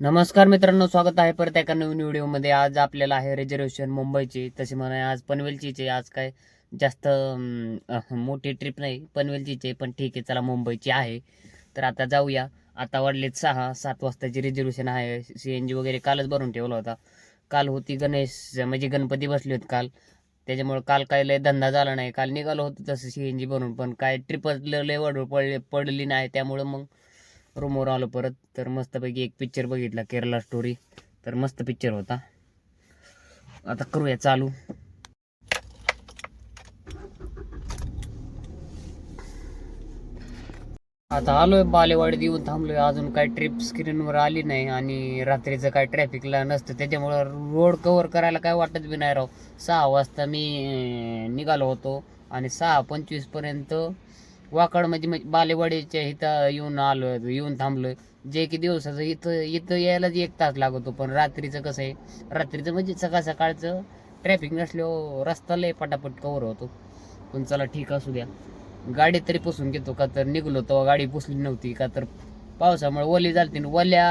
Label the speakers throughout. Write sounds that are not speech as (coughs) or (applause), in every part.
Speaker 1: नमस्कार मित्रांनो स्वागत आहे परत एका नवीन व्हिडिओमध्ये. आज आपल्याला आहे रिझर्वेशन मुंबईची. तशी म्हणा आज पनवेलचीच आहे. आज काय जास्त मोठी ट्रिप नाही. पनवेलचीच आहे पण ठीक आहे. चला मुंबईची आहे. तर आता जाऊया. आता वाढलेत सहा सात वाजताची रिझर्वेशन आहे. सी एन जी वगैरे कालच भरून ठेवला होता. काल होती गणेश म्हणजे गणपती बसले होते काल. त्याच्यामुळे काल काय लय धंदा झाला नाही. काल निघालो होतो तसं सी एन जी भरून पण काय ट्रिपच लय वडू पडले पडली नाही. त्यामुळं मग रूमवर आलो परत तर मस्तपैकी एक पिक्चर बघितला केरला स्टोरी तर मस्त पिक्चर होता. आता करूया चालू. आता आलोय बालेवाडीत येऊन थांबलोय. अजून काय ट्रिप स्क्रीनवर आली नाही आणि रात्रीचं काय ट्रॅफिकला नसतं. त्याच्यामुळं रोड कव्हर करायला काय वाटत बी नाही राव. सहा वाजता मी निघालो होतो आणि सहा पंचवीसपर्यंत वाकड म्हणजे म्हणजे बालेवाडीच्या इथं येऊन आलो येऊन थांबलोय. जे की दिवसाचं इथं इथं यायलाच एक तास लागतो पण रात्रीचं कसं आहे रात्रीचं म्हणजे सकाळ सकाळचं ट्रॅफिक नसल्यावर रस्ता लय पटापट कवर होतो. पण चला ठीक असू द्या. गाडी तरी पुसून घेतो का तर निघलो तेव्हा गाडी पुसली नव्हती का तर पावसामुळे ओली झालती. आणि ओल्या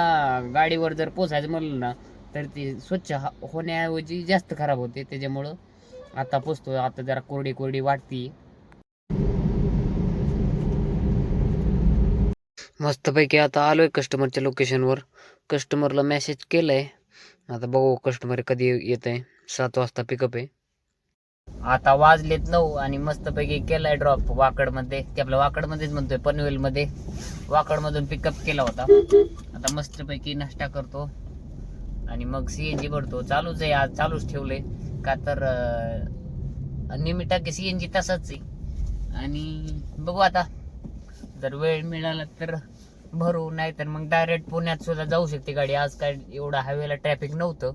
Speaker 1: गाडीवर जर पोसायचं म्हणलं ना तर ती स्वच्छ हा- होण्याऐवजी जास्त खराब होते. त्याच्यामुळं आता पोचतो आता जरा कोरडी कोरडी वाटती. मस्तपैकी आता आलो आहे कस्टमरच्या लोकेशनवर कस्टमरला मेसेज केलाय. आता बघू कस्टमर कधी येत आहे सात वाजता पिकअप आहे. आता वाजलेत नऊ आणि मस्तपैकी केलाय ड्रॉप वाकडमध्ये. ते आपल्या वाकडमध्येच म्हणतोय पनवेलमध्ये. वाकडमधून पिकअप केला होता. आता मस्तपैकी नाश्ता करतो. आणि मग सीएनजी भरतो. चालूच आहे आज चालूच ठेवलंय. का तर अं, नेहमी टाके सीएनजी तसाच आहे. आणि बघू आता. जर वेळ मिळाला तर भरू नाही तर मग डायरेक्ट पुण्यात सुद्धा जाऊ शकते गाडी. आज काय एवढं हायवेला ट्रॅफिक नव्हतं.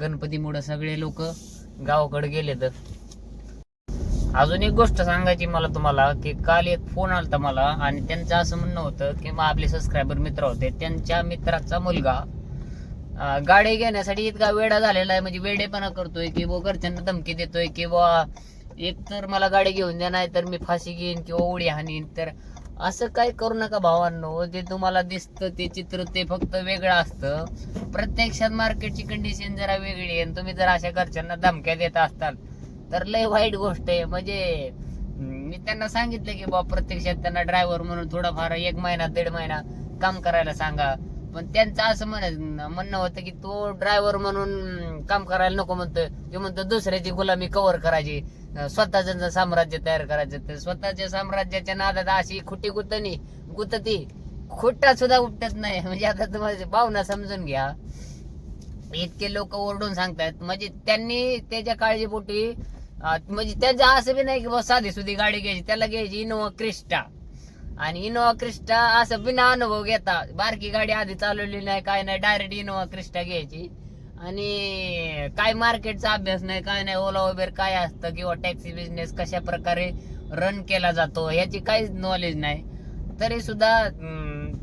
Speaker 1: गणपतीमुळं सगळे लोक गावाकडे गेले तर अजून एक गोष्ट सांगायची मला तुम्हाला की काल एक फोन आलता मला आणि त्यांचं असं म्हणणं होतं की मग आपले सबस्क्रायबर मित्र होते. त्यांच्या मित्राचा मुलगा गाडी घेण्यासाठी इतका वेडा झालेला आहे. म्हणजे वेडेपणा करतोय की बुवा घरच्यांना धमकी देतोय की बुवा एक तर मला गाडी घेऊन द्या नाही तर मी फाशी घेईन किंवा उडी हाणीन. तर असं काय करू नका भावांनो. जे तुम्हाला दिसतं ते चित्र ते फक्त वेगळं असतं. प्रत्यक्षात मार्केटची कंडिशन जरा वेगळी आहे. आणि तुम्ही जर अशा घरच्यांना धमक्या देत असताल तर लय वाईट गोष्ट आहे. म्हणजे मी त्यांना सांगितलं की बाबा प्रत्यक्षात त्यांना ड्रायव्हर म्हणून थोडाफार एक महिना दीड महिना काम करायला सांगा. पण त्यांचं असं म्हण म्हणणं होतं की तो ड्रायव्हर म्हणून काम करायला नको म्हणतो ते म्हणतो दुसऱ्याची गुलामी कव्हर करायची. स्वतःच साम्राज्य तयार करायचं. तर स्वतःच्या साम्राज्याच्या नादात अशी खुटी गुतनी गुतती खुट्टा सुद्धा उपटत नाही. म्हणजे आता तुम्हाला भावना समजून घ्या. इतके लोक ओरडून सांगतायत. म्हणजे त्यांनी त्याच्या काळजीपोटी म्हणजे त्यांचं असं बी नाही की बस साधी सुधी गाडी घ्यायची त्याला घ्यायची इनोवा क्रिस्टा. आणि इनोवा क्रिस्टा असं बिना अनुभव घेता बारकी गाडी आधी चालवली नाही काय नाही डायरेक्ट इनोवा क्रिस्टा घ्यायची. आणि काय मार्केटचा अभ्यास नाही काय नाही ओला उबेर काय असतं किंवा टॅक्सी बिझनेस कशा प्रकारे रन केला जातो याची काहीच नॉलेज नाही. तरी सुद्धा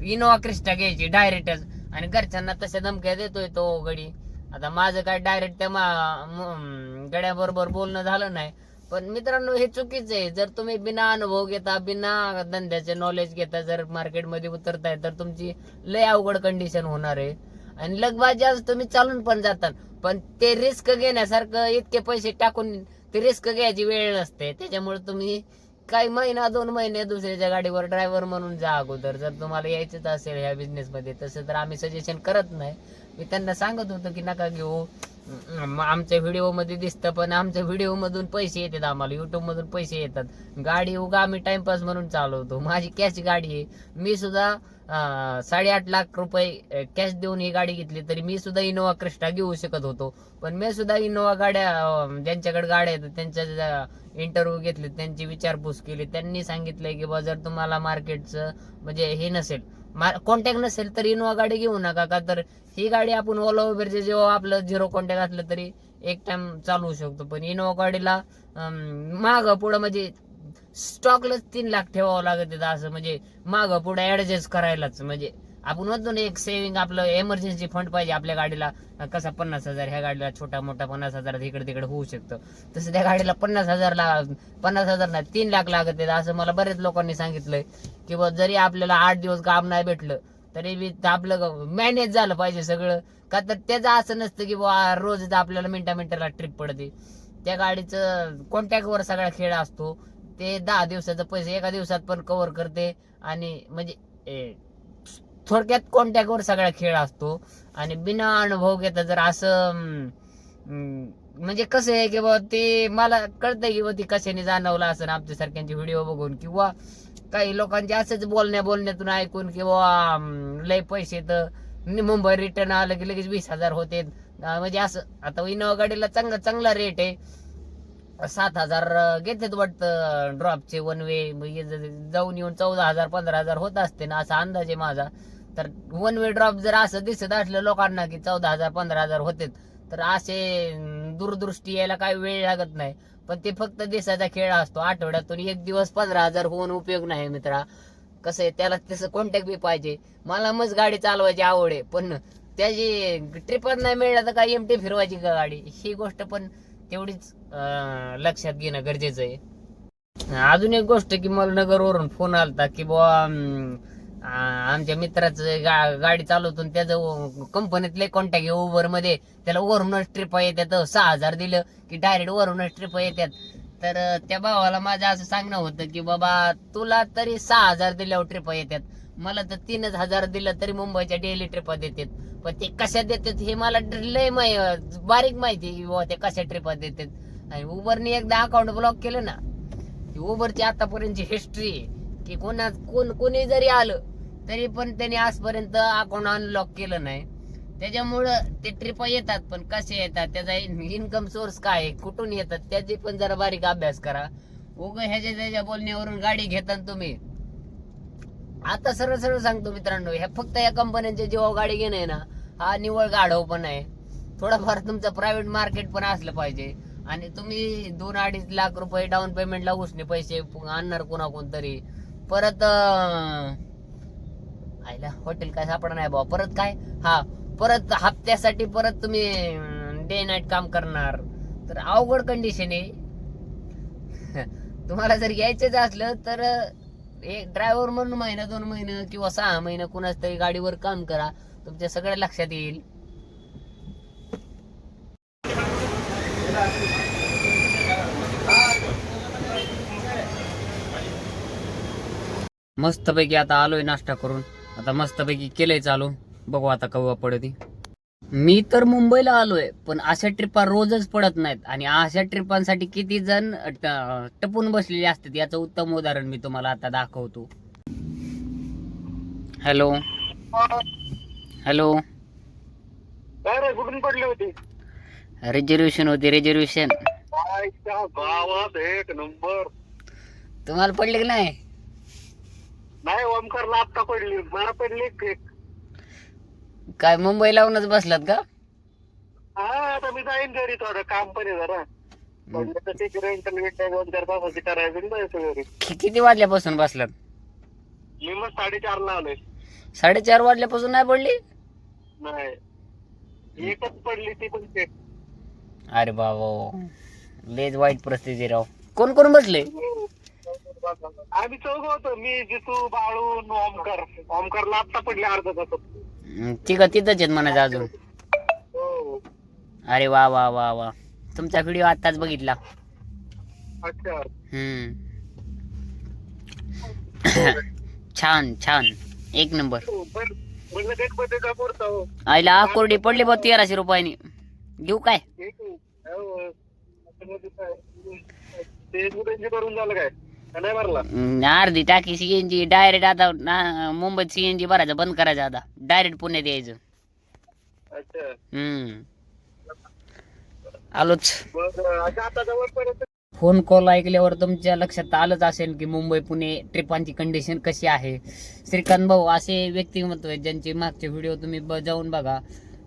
Speaker 1: इनोवा क्रिस्टा घ्यायची डायरेक्टच आणि घरच्यांना तशा धमक्या देतोय तो गडी आता माझं काय डायरेक्ट त्या मा- गड्याबरोबर बोलणं झालं नाही. पण मित्रांनो हे चुकीचं आहे. जर तुम्ही बिना अनुभव घेता बिना धंद्याचे नॉलेज घेता जर मार्केटमध्ये उतरताय तर तुमची लय अवघड कंडिशन होणार आहे. आणि लगबाजी आज तुम्ही चालून पण जातात. पण ते रिस्क घेण्यासारखं इतके पैसे टाकून ते रिस्क घ्यायची वेळ नसते. त्याच्यामुळे तुम्ही काही महिना दोन महिने दुसऱ्याच्या गाडीवर ड्रायव्हर म्हणून जा अगोदर. जर तुम्हाला यायचंच असेल ह्या बिझनेसमध्ये तसं तर आम्ही सजेशन करत नाही. मी त्यांना सांगत होतो की नका घेऊ. आमच्या व्हिडिओमध्ये दिसतं पण आमच्या व्हिडिओ मधून पैसे येतात आम्हाला. युट्यूब मधून पैसे येतात. गाडी उगा आम्ही टाइमपास म्हणून चालवतो. माझी कॅश गाडी आहे. मी सुद्धा साडेआठ लाख रुपये कॅश देऊन ही गाडी घेतली तरी मी सुद्धा इनोवा क्रिस्टा घेऊ शकत होतो. पण मी सुद्धा इनोवा गाड्या ज्यांच्याकडे गाड्या आहेत त्यांच्या इंटरव्ह्यू घेतले त्यांची विचारपूस केली. त्यांनी सांगितलंय की बा जर तुम्हाला मार्केटचं म्हणजे हे नसेल कॉन्टॅक्ट नसेल तर इनोवा गाडी घेऊ नका का तर ही गाडी आपण ओला उबेरचे जेव्हा आपलं झिरो कॉन्टॅक्ट असलं तरी एक टाइम चालवू शकतो. पण इनोवा गाडीला माग पुढं म्हणजे स्टॉकलाच तीन लाख ठेवावं लागत आहे असं म्हणजे माग पुढं ऍडजस्ट करायलाच म्हणजे आपण म्हणतो ना एक सेव्हिंग आपलं एमर्जन्सी फंड पाहिजे आपल्या गाडीला. कसा पन्नास हजार ह्या गाडीला छोटा मोठा पन्नास हजार इकडे तिकडे होऊ शकतं. तसं त्या गाडीला पन्नास हजार ला पन्नास हजार नाही तीन लाख लागत आहेत. असं मला बरेच लोकांनी सांगितलंय की बा जरी आपल्याला आठ दिवस काम नाही भेटलं तरी बी आपलं मॅनेज झालं पाहिजे सगळं. का तर त्याचं असं नसतं की बुवा रोज आपल्याला मिनटा मिनटाला ट्रिप पडते. त्या गाडीचं कॉन्टॅक्टवर सगळा खेळ असतो. ते दहा दिवसाचं पैसे एका दिवसात पण कव्हर करते आणि म्हणजे ए, थोडक्यात कॉन्टॅक्टवर सगळा खेळ असतो? आणि बिना अनुभव घेता जर असं म्हणजे कसं आहे की बाबा ते मला कळतंय की बुवा ती कशाने जाणवलं असं आमच्या सारख्यांचे व्हिडिओ बघून किंवा काही लोकांचे असंच बोलण्या बोलण्यातून ऐकून किंवा लय पैसे तर मुंबई रिटर्न आलं की लगेच वीस हजार होते. म्हणजे असं आता इनोवा गाडीला चांगला चांगला रेट आहे. सात हजार घेतात वाटतं ड्रॉपचे वन वे जाऊन येऊन चौदा हजार पंधरा हजार होत असते ना असा अंदाज आहे माझा. तर वन वे ड्रॉप जर असं दिसत असलं लोकांना की चौदा हजार पंधरा हजार होते तर असे दूरदृष्टी यायला काही वेळ लागत नाही. पण ते फक्त दिसाचा खेळ असतो. आठवड्यातून एक दिवस पंधरा हजार होऊन उपयोग नाही मित्रा. कसं आहे त्याला तसं कॉन्टॅक्ट बी पाहिजे. मला मग गाडी चालवायची आवड आहे पण त्याची ट्रिपच नाही मिळलं तर काय एमटी फिरवायची का गाडी? ही गोष्ट पण तेवढीच अं, लक्षात घेणं गरजेचं आहे. अजून एक गोष्ट की मला नगरवरून फोन आलता की बुवा आमच्या मित्राचं गा- गाडी चालवतो त्याचं कंपनीतले कॉन्टॅक्ट आहे उबरमध्ये. त्याला वरूनच ट्रिप येतात सहा हजार दिलं की डायरेक्ट वरूनच ट्रिप येतात तर त्या भावाला माझं असं सांगणं होतं की बाबा तुला तरी सहा हजार दिल्यावर ट्रिप येतात मला तर तीनच हजार दिलं तरी मुंबईच्या डेली ट्रिपा देतात. पण ते कशा देतात हे मला लय माहि- बारीक माहिती ते कशा ट्रिपा देतात. आणि उबरने एकदा अकाउंट ब्लॉक केलं ना उबरची आतापर्यंतची हिस्ट्री की कोणा कोण कोणी जरी आलं तरी पण त्यांनी आजपर्यंत अकाउंट अनलॉक केलं नाही. त्याच्यामुळं ते ट्रिपा येतात पण कसे येतात त्याचा इन्कम सोर्स काय आहे, कुठून येतात त्याची पण जरा बारीक अभ्यास करा. उग ह्याच्या त्याच्या बोलण्यावरून गाडी घेता तुम्ही. आता सरळ सरळ सांगतो मित्रांनो ह्या फक्त या कंपन्यांच्या जेव्हा गाडी घेणं आहे ना हा निवळ गाढव पण आहे. थोडंफार तुमचं प्रायव्हेट मार्केट पण असलं पाहिजे. आणि तुम्ही दोन अडीच लाख रुपये डाऊन लागूच नाही पैसे आणणार कोणा कोणतरी परत आयला आईला हॉटेल काय सापडा नाही बाबा परत काय? हा परत हप्त्यासाठी परत तुम्ही डे नाईट काम करणार. तर अवघड कंडिशन आहे. (laughs) तुम्हाला जर घ्यायचंच असलं तर एक ड्रायव्हर म्हणून महिना दोन महिने किंवा सहा महिने कुणाच तरी गाडीवर काम करा तुमच्या सगळ्या लक्षात येईल. मस्तपैकी आता आलोय नाश्ता करून. आता मस्तपैकी केलंय चालू. बघू आता कव्वा पडती. मी तर मुंबईला आलोय पण अशा ट्रिपा रोजच पडत नाहीत. आणि अशा ट्रिपांसाठी किती जण टपून बसलेले असतात याचं उत्तम उदाहरण मी तुम्हाला आता दाखवतो. हॅलो. हॅलो.
Speaker 2: कुठून पडली होती?
Speaker 1: रिझर्वेशन होती रिझर्वेशन.
Speaker 2: एक नंबर.
Speaker 1: तुम्हाला पडले की नाही?
Speaker 2: नाही ओमकारला आत्ता पडली. मला पडली.
Speaker 1: काय मुंबई लावूनच बसलात का?
Speaker 2: हा आता मी जाईन घरी थोडं काम पण आहे जरा. म्हणलं तर ते तासाची करायचं आणि जायचं घरी.
Speaker 1: कि- किती वाजल्यापासून बसलात?
Speaker 2: मी मग साडेचार ला आलोय.
Speaker 1: साडेचार वाजल्यापासून नाही पडली?
Speaker 2: नाही. एकच पडली ती पण ते
Speaker 1: अरे बाबा लेच वाईट परिस्थिती राव. कोण कोण बसले?
Speaker 2: आम्ही चौघ होतो मी जितू बाळून ओमकार. ओमकारला आत्ता पडली अर्धा तासात.
Speaker 1: तिघ तिथंच आहेत म्हणायचं अजून.
Speaker 2: हो
Speaker 1: अरे वा वा वा वा. तुमचा व्हिडिओ आताच बघितला.
Speaker 2: अच्छा.
Speaker 1: हम्म. (coughs) छान छान. एक नंबर.
Speaker 2: हो, पण म्हणलं डेटमध्ये का पुरता हो
Speaker 1: आईला आकोर्डी पडली बा तेराशे रुपयानी. घेऊ काय.
Speaker 2: हो. त्याच्यामध्ये काय? ते मुलांची करून झालं काय? नाही भरला
Speaker 1: अर्धी टाकी सीएनजी डायरेक्ट आता ना मुंबईत सीएनजी भरायचं बंद करायचं आता. डायरेक्ट पुण्यात यायचं.
Speaker 2: अच्छा.
Speaker 1: हम्म. आलोच.
Speaker 2: आता जवळपर्यंत
Speaker 1: फोन कॉल ऐकल्यावर तुमच्या लक्षात आलंच असेल की मुंबई पुणे ट्रिपांची कंडिशन कशी आहे? श्रीकांत भाऊ असे व्यक्तिमत्व आहेत ज्यांचे मागचे व्हिडिओ तुम्ही ब- जाऊन बघा.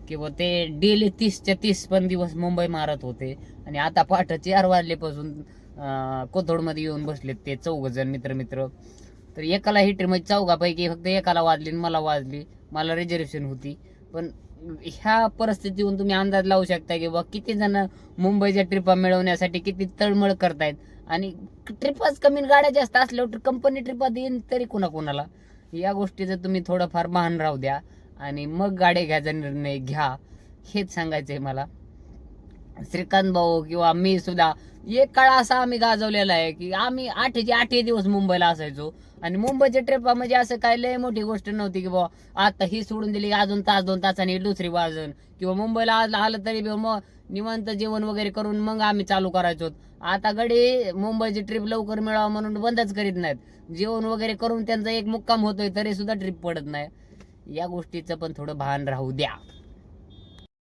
Speaker 1: किंवा ते डेली तीसच्या तीस पण दिवस मुंबई मारत होते. आणि आता पहाट चार वाजल्यापासून कोथोडमध्ये येऊन बसलेत ते चौघ जण मित्र मित्र तर एकाला ही म्हणजे चौघापैकी फक्त एकाला वाजली आणि मला वाजली. मला रिझर्वेशन होती. पण ह्या परिस्थितीहून तुम्ही अंदाज लावू शकता की बा किती जण मुंबईच्या ट्रिपा मिळवण्यासाठी किती तळमळ करतायत. आणि ट्रिपच कमी गाड्या जास्त असल्यावर कंपनी ट्रिपा देईन तरी कुणाकुणाला. या गोष्टीचं तुम्ही थोडंफार भान राहू द्या. आणि मग गाड्या घ्यायचा निर्णय घ्या. हेच सांगायचं आहे मला. श्रीकांत भाऊ किंवा मी सुद्धा एक काळ असा आम्ही गाजवलेला आहे की आम्ही आठचे आठही दिवस मुंबईला असायचो. आणि मुंबईच्या ट्रिपा म्हणजे असं काय लय मोठी गोष्ट नव्हती की बाबा आता ही सोडून दिली की अजून तास दोन तासांनी दुसरी वाजून. किंवा मुंबईला आज आलं तरी बी मग निवांत जेवण वगैरे करून मग आम्ही चालू करायचो. आता गडी मुंबईची ट्रिप लवकर मिळावं म्हणून बंदच करीत नाहीत. जेवण वगैरे करून त्यांचा एक मुक्काम होतोय तरी सुद्धा ट्रिप पडत नाही. या गोष्टीचं पण थोडं भान राहू द्या.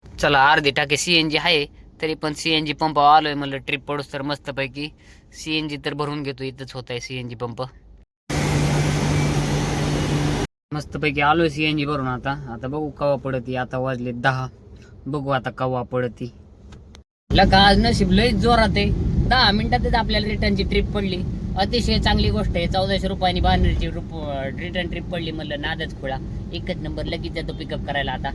Speaker 1: चला अर्धी टाके सीएनजी आहे. तरी पण सी एन जी पंप आलोय म्हणलं ट्रिप पडूस तर मस्तपैकी. जी तर भरून घेतो इथंच होत आहे सी एन जी पंप मस्तपैकी आलोय जी भरून आता. आता बघू कवा पडती आता वाजले दहा. बघू आता कवा पडती. लका आज नशीब लईच जोरात आहे. दहा मिनिटातच आपल्याला रिटर्नची ट्रिप पडली. अतिशय चांगली गोष्ट आहे. चौदाशे रुपयानी बांधण्याची रिटर्न ट्रिप पडली म्हणलं नादच खुळा. एकच नंबर लगेच जातो पिकअप करायला आता.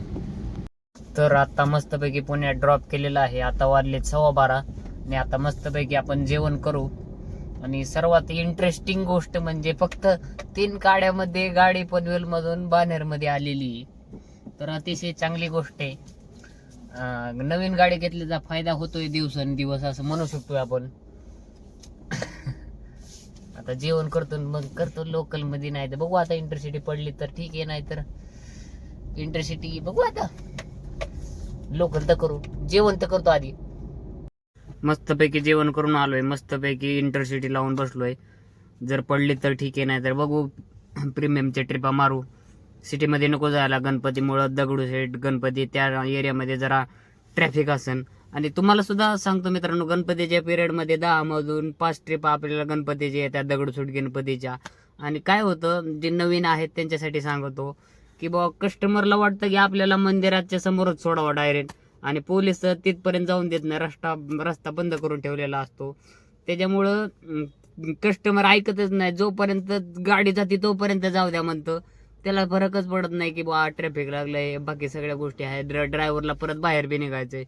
Speaker 1: तर आता मस्तपैकी पुण्यात ड्रॉप केलेला आहे. आता वाजले सव्वा बारा. आणि आता मस्तपैकी आपण जेवण करू. आणि सर्वात इंटरेस्टिंग गोष्ट म्हणजे फक्त तीन काड्यामध्ये गाडी पनवेल मधून बानेरमध्ये आलेली. आहे. तर अतिशय चांगली गोष्ट आहे. नवीन गाडी घेतल्याचा फायदा होतोय दिवसेंदिवस असं म्हणू शकतोय आपण. (laughs) आता जेवण करतो मग करतो लोकलमध्ये. नाही तर बघू आता इंटरसिटी पडली तर ठीक आहे नाही तर इंटरसिटी बघू आता. लोकल तर करू जेवण तर करतो आधी. मस्तपैकी जेवण करून आलोय मस्तपैकी इंटरसिटी लावून बसलोय. जर पडली तर ठीक आहे नाही तर बघू प्रीमियमच्या ट्रिपा मारू. सिटीमध्ये नको जायला गणपतीमुळं दगडूशेठ गणपती त्या एरियामध्ये जरा ट्रॅफिक असेल आणि तुम्हाला सुद्धा सांगतो मित्रांनो गणपतीच्या पिरियडमध्ये दहामधून पाच ट्रिप आपल्याला गणपतीच्या येतात दगडूशेठ गणपतीच्या. आणि काय होतं जे नवीन आहेत त्यांच्यासाठी सांगतो. की बाबा कस्टमरला वाटतं की आपल्याला मंदिराच्या समोरच सोडावा डायरेक्ट आणि पोलीस तिथपर्यंत जाऊन देत नाही. रस्ता रस्ता बंद करून ठेवलेला असतो. त्याच्यामुळं कस्टमर ऐकतच नाही. जोपर्यंत गाडी जाते तोपर्यंत जाऊ द्या म्हणतं. त्याला फरकच पडत नाही की बा ट्रॅफिक लागलंय बाकी सगळ्या गोष्टी आहेत. ड्रायव्हरला परत बाहेर बी निघायचंय.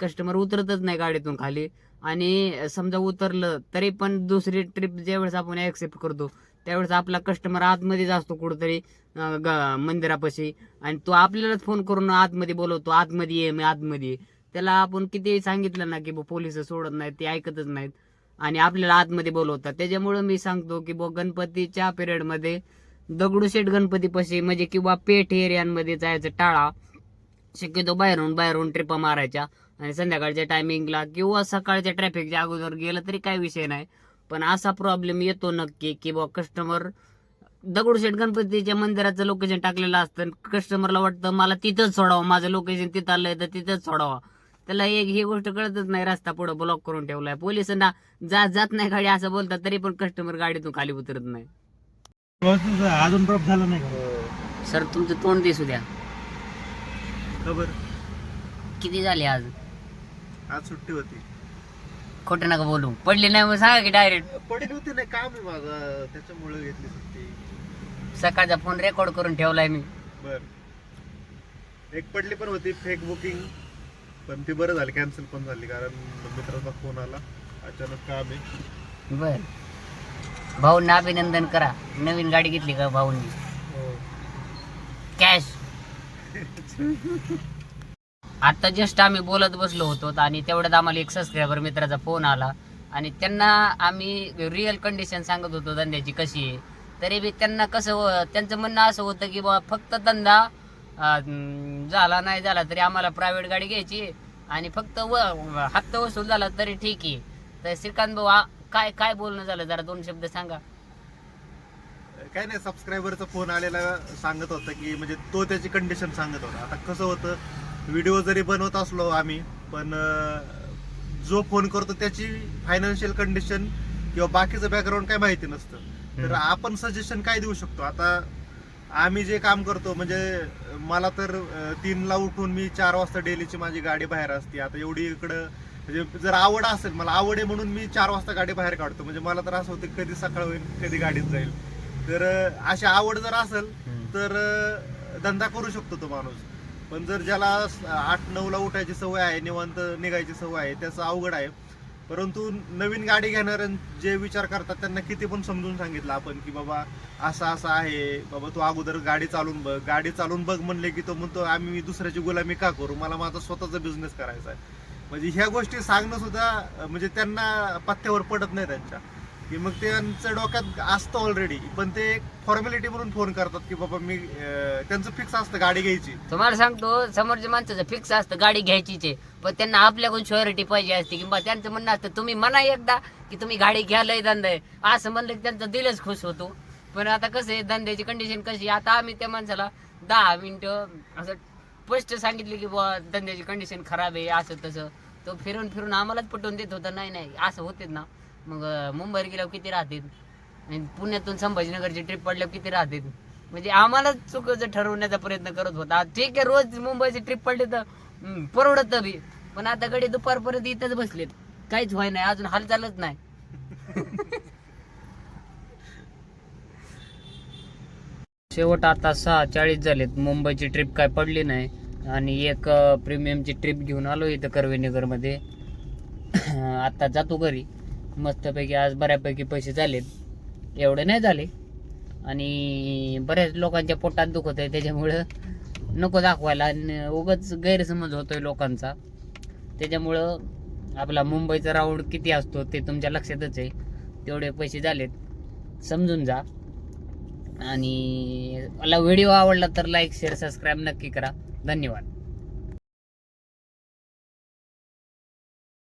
Speaker 1: कस्टमर उतरतच नाही गाडीतून खाली. आणि समजा उतरलं तरी पण दुसरी ट्रिप ज्यावेळेस आपण ॲक्सेप्ट करतो त्यावेळेस आपला कस्टमर आतमध्येच असतो कुठंतरी ग- मंदिरापाशी. आणि तो आपल्यालाच फोन करून आतमध्ये बोलवतो आतमध्ये ये मी आतमध्ये ये. त्याला आपण कितीही सांगितलं ना की पोलीस सोडत नाहीत ते ऐकतच नाहीत. आणि आपल्याला आतमध्ये बोलवतात. त्याच्यामुळं मी सांगतो की बुवा गणपतीच्या पिरियडमध्ये दगडूशेठ गणपतीपाशी म्हणजे किंवा पेठ एरियांमध्ये जायचं टाळा. शक्यतो बाहेरून बाहेरून ट्रिपा मारायच्या. आणि संध्याकाळच्या टायमिंगला किंवा सकाळच्या ट्रॅफिकच्या अगोदर गेलं तरी काही विषय नाही. पण असा प्रॉब्लेम येतो नक्की की बा कस्टमर दगडूशेठ गणपतीच्या मंदिराचं लोकेशन टाकलेलं असतं कस्टमरला वाटतं मला तिथंच सोडावं माझं लोकेशन तिथं आलंय तर तिथंच सोडावं. त्याला एक ही गोष्ट कळतच नाही रस्ता पुढे ब्लॉक करून ठेवलाय. पोलिसांना जात जात नाही गाडी असं बोलतात तरी पण कस्टमर गाडीतून खाली उतरत नाही.
Speaker 3: अजून झाला नाही
Speaker 1: सर तुमचं तोंड दिसू द्या.
Speaker 3: खबर
Speaker 1: किती झाले आज?
Speaker 3: आज सुट्टी होती.
Speaker 1: खोटं नका बोलू. पडले नाही मग सांगा की डायरेक्ट
Speaker 3: पडेल होती नाही काम आहे माझं. त्याच्यामुळे घेतली सुट्टी.
Speaker 1: सकाळचा फोन रेकॉर्ड करून ठेवलाय मी.
Speaker 3: बर. एक पडली पण होती फेक बुकिंग पण ती बरं झाली कॅन्सल पण झाली कारण मित्राचा फोन आला. अचानक काम आहे.
Speaker 1: बर. भाऊंना अभिनंदन करा. नवीन गाडी घेतली का भाऊंनी?
Speaker 3: हो.
Speaker 1: कॅश (laughs) आता जस्ट आम्ही बोलत बसलो होतो आणि तेवढ्यात आम्हाला एक सबस्क्रायबर मित्राचा फोन आला. आणि त्यांना आम्ही रिअल कंडिशन सांगत होतो धंद्याची कशी आहे. तरी बी त्यांना कसं त्यांचं म्हणणं असं होतं की बा फक्त धंदा झाला नाही झाला तरी आम्हाला प्रायव्हेट गाडी घ्यायची आहे आणि फक्त व हप्ता वसूल झाला तरी ठीक आहे. तर श्रीकांत भाऊ काय काय बोलणं झालं? जरा दोन शब्द सांगा.
Speaker 3: काय नाही सबस्क्रायबरचा फोन आलेला सांगत होता की म्हणजे तो त्याची कंडिशन सांगत होता. आता कसं होतं व्हिडिओ जरी बनवत असलो आम्ही पण जो फोन करतो त्याची फायनान्शियल कंडिशन किंवा बाकीचं बॅकग्राऊंड काय माहिती नसतं. तर. आपण सजेशन काय देऊ शकतो? आता आम्ही जे काम करतो म्हणजे मला तर तीनला उठून मी चार वाजता डेलीची माझी गाडी बाहेर असते. आता एवढी इकडं म्हणजे जर आवड असेल मला आवड आहे म्हणून मी चार वाजता गाडी बाहेर काढतो. म्हणजे मला तर असं होतं कधी सकाळ होईल कधी गाडीत जाईल. तर अशी आवड जर असेल तर धंदा करू शकतो तो माणूस. पण जर ज्याला आठ नऊला उठायची सवय आहे निवांत निघायची सवय आहे त्याचं अवघड आहे. परंतु नवीन गाडी घेणाऱ्या जे विचार करतात त्यांना किती पण समजून सांगितलं आपण की बाबा असं असं आहे. बाबा तू अगोदर गाडी चालून बघ. गाडी चालून बघ म्हणले की तो म्हणतो आम्ही दुसऱ्याची गुलामी का करू? मला माझा स्वतःचा बिझनेस करायचा आहे. म्हणजे ह्या गोष्टी सांगणं सुद्धा म्हणजे त्यांना पत्त्यावर पडत नाही त्यांच्या. की मग त्यांच्या डोक्यात असतं ऑलरेडी पण ते फॉर्मॅलिटी म्हणून फोन करतात की बाबा मी अं, त्यांचं फिक्स असतं गाडी घ्यायची.
Speaker 1: तुम्हाला सांगतो समोरच्या माणसाचं फिक्स असतं गाडी घ्यायचीच. आहे पण त्यांना आपल्याकडून शुअरिटी पाहिजे असते किंवा त्यांचं म्हणणं असतं तुम्ही म्हणा एकदा की तुम्ही गाडी घ्यायला धंदा आहे. असं म्हणलं की त्यांचं दिलच खुश होतो. पण आता कसं आहे धंद्याची कंडिशन कशी आहे? आता आम्ही त्या माणसाला दहा मिनिटं असं स्पष्ट सांगितले की बुवा धंद्याची कंडिशन खराब आहे असं तसं. तो फिरून फिरून आम्हालाच पटवून देत होता नाही नाही असं होतेच ना. मग अं, मुंबईला गेल्यावर किती राहतील? आणि पुण्यातून संभाजीनगरची ट्रिप पडल्यावर किती राहतील? म्हणजे आम्हाला चुकीचं ठरवण्याचा प्रयत्न करत होता. ठीक आहे रोज मुंबईची ट्रिप पडली तर परवडत बी. पण आता कडे दुपारपर्यंत इथंच बसलेत. काहीच व्हाय नाही अजून हालचालच नाही. (laughs) शेवट आता सहा चाळीस झालेत. मुंबईची ट्रिप काय पडली नाही. आणि एक प्रीमियमची ट्रिप घेऊन आलो इथं कर्वेनगरमध्ये. (coughs) आता जातो घरी. मस्तपैकी आज बऱ्यापैकी पैसे झालेत एवढे नाही झाले. आणि बऱ्याच लोकांच्या पोटात दुखत आहे त्याच्यामुळं नको दाखवायला. आणि उगाच गैरसमज होतोय लोकांचा. त्याच्यामुळं आपला मुंबईचा राऊंड किती असतो ते तुमच्या लक्षातच आहे. तेवढे पैसे झालेत. समजून जा. आणि मला व्हिडिओ आवडला तर लाईक शेअर सबस्क्राईब नक्की करा. धन्यवाद.